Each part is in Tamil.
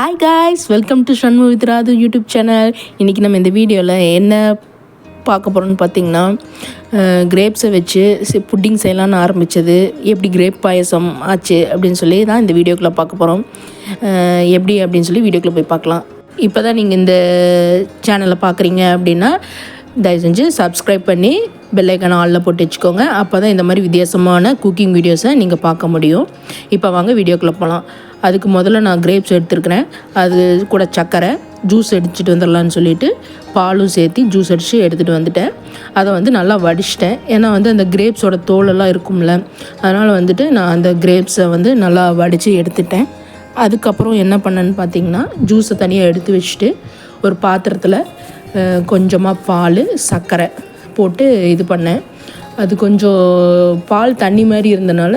Hi guys welcome to Shanmu with Radhu YouTube channel இன்றைக்கி நம்ம இந்த வீடியோவில் என்ன பார்க்க போகிறோம்னு பார்த்தீங்கன்னா கிரேப்ஸை வச்சு புட்டிங் செய்யலான்னு ஆரம்பித்தது எப்படி கிரேப் பாயசம் ஆச்சு அப்படின்னு சொல்லி தான் இந்த வீடியோக்குள்ளே பார்க்க போகிறோம் எப்படி அப்படின்னு சொல்லி வீடியோக்குள்ளே போய் பார்க்கலாம். இப்போ தான் நீங்கள் இந்த சேனலை பார்க்குறீங்க அப்படின்னா தயவு செஞ்சு சப்ஸ்கிரைப் பண்ணி பெல்லைக்கான ஆளில் போட்டு வச்சுக்கோங்க. அப்போ தான் இந்த மாதிரி வித்தியாசமான குக்கிங் வீடியோஸை நீங்கள் பார்க்க முடியும். இப்போ வாங்க வீடியோக்குள்ளே போகலாம் அதுக்கு முதல்ல நான் கிரேப்ஸ் எடுத்துருக்கிறேன். அது கூட சர்க்கரை ஜூஸ் அடிச்சுட்டு வந்துடலான்னு சொல்லிட்டு பாலும் சேர்த்து ஜூஸ் அடித்து எடுத்துகிட்டு வந்துட்டேன். அதை வந்து நல்லா வடிச்சிட்டேன். ஏன்னா வந்து அந்த கிரேப்ஸோட தோலெல்லாம் இருக்கும்ல. அதனால் வந்துட்டு நான் அந்த கிரேப்ஸை வந்து நல்லா வடித்து எடுத்துட்டேன். அதுக்கப்புறம் என்ன பண்ணேன்னு பார்த்தீங்கன்னா ஜூஸை தனியாக எடுத்து வச்சுட்டு ஒரு பாத்திரத்தில் கொஞ்சமாக பால் சர்க்கரை போட்டு இது பண்ணேன். அது கொஞ்சம் பால் தண்ணி மாதிரி இருந்தனால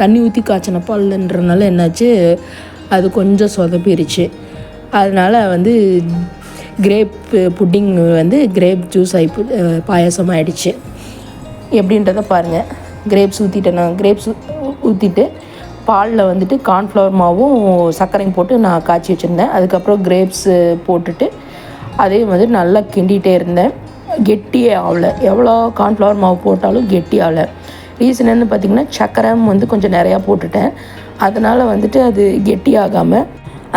தண்ணி ஊற்றி காய்ச்சின பால்ன்றனால என்னாச்சு அது கொஞ்சம் சொதப்பிருச்சு. அதனால் வந்து கிரேப் புட்டிங் வந்து கிரேப் ஜூஸ் ஆகி பாயசம் ஆகிடுச்சு எப்படின்றத பாருங்கள் கிரேப்ஸ் ஊற்றிட்டேன் நான். கிரேப்ஸ் ஊற்றிட்டு பாலில் வந்துட்டு கார்ன்ஃப்ளவர் மாவும் சர்க்கரையும் போட்டு நான் காய்ச்சி வச்சுருந்தேன். அதுக்கப்புறம் கிரேப்ஸு போட்டுட்டு அதே மாதிரி நல்லா கிண்டிகிட்டே இருந்தேன். கெட்டியே ஆகலை எவ்வளோ கார்ன்ஃப்ளவர் மாவு போட்டாலும் கெட்டி ஆகலை ரீசன் என்ன பார்த்திங்கன்னா சக்கரம் வந்து கொஞ்சம் நிறையா போட்டுட்டேன். அதனால் வந்துட்டு அது கெட்டி ஆகாமல்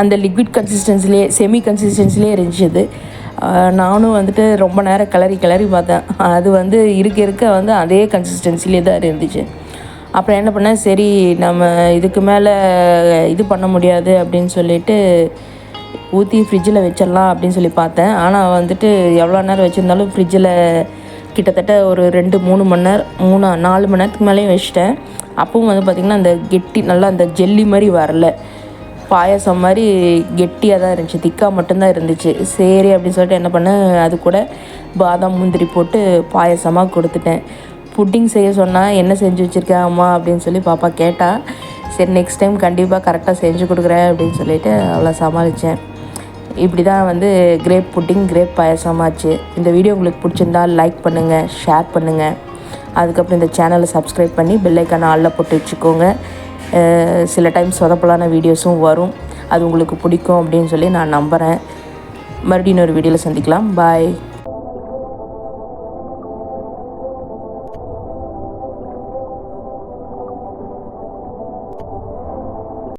அந்த லிக்விட் கன்சிஸ்டன்சிலே செமி கன்சிஸ்டன்சிலே இருந்துச்சு. நானும் வந்துட்டு ரொம்ப நேரம் கிளறி கிளறி பார்த்தேன். அது வந்து இருக்க இருக்க வந்து அதே கன்சிஸ்டன்சிலே தான் இருந்துச்சு. அப்புறம் என்ன பண்ணேன்? சரி நம்ம இதுக்கு மேலே இது பண்ண முடியாது அப்படின்னு சொல்லிட்டு ஊற்றி ஃப்ரிட்ஜில் வச்சிடலாம் அப்படின்னு சொல்லி பார்த்தேன். ஆனால் வந்துட்டு எவ்வளோ நேரம் வச்சுருந்தாலும் ஃப்ரிட்ஜில் கிட்டத்தட்ட ஒரு ரெண்டு மூணு மணி நேரம் மூணு நாலு மணி நேரத்துக்கு மேலேயும் வச்சிட்டேன். அப்பவும் வந்து பார்த்திங்கன்னா அந்த கெட்டி நல்லா அந்த ஜெல்லி மாதிரி வரல. பாயசம் மாதிரி கெட்டியாக தான் இருந்துச்சு. திக்காக மட்டும்தான் இருந்துச்சு. சரி அப்படின்னு சொல்லிட்டு என்ன பண்ணேன் அது கூட பாதாம் முந்திரி போட்டு பாயசமாக கொடுத்துட்டேன். புட்டிங் செய்ய சொன்னால் என்ன செஞ்சு வச்சுருக்கேன் அம்மா? அப்படின்னு சொல்லி பாப்பா கேட்டால் சரி நெக்ஸ்ட் டைம் கண்டிப்பாக கரெக்டாக செஞ்சு கொடுக்குறேன் அப்படின்னு சொல்லிட்டு அவ்வளோ சமாளித்தேன் இப்படி தான் வந்து கிரேப் புட்டிங் கிரேப் பாயசமாச்சு. இந்த வீடியோ உங்களுக்கு பிடிச்சிருந்தா லைக் பண்ணுங்கள் ஷேர் பண்ணுங்கள் அதுக்கப்புறம் இந்த சேனலை சப்ஸ்கிரைப் பண்ணி பெல்லைக்கான ஆளில் போட்டு வச்சுக்கோங்க. சில டைம் சொதப்பலான வீடியோஸும் வரும். அது உங்களுக்கு பிடிக்கும் அப்படின்னு சொல்லி நான் நம்புகிறேன் மறுபடியும் ஒரு வீடியோவில் சந்திக்கலாம். பாய்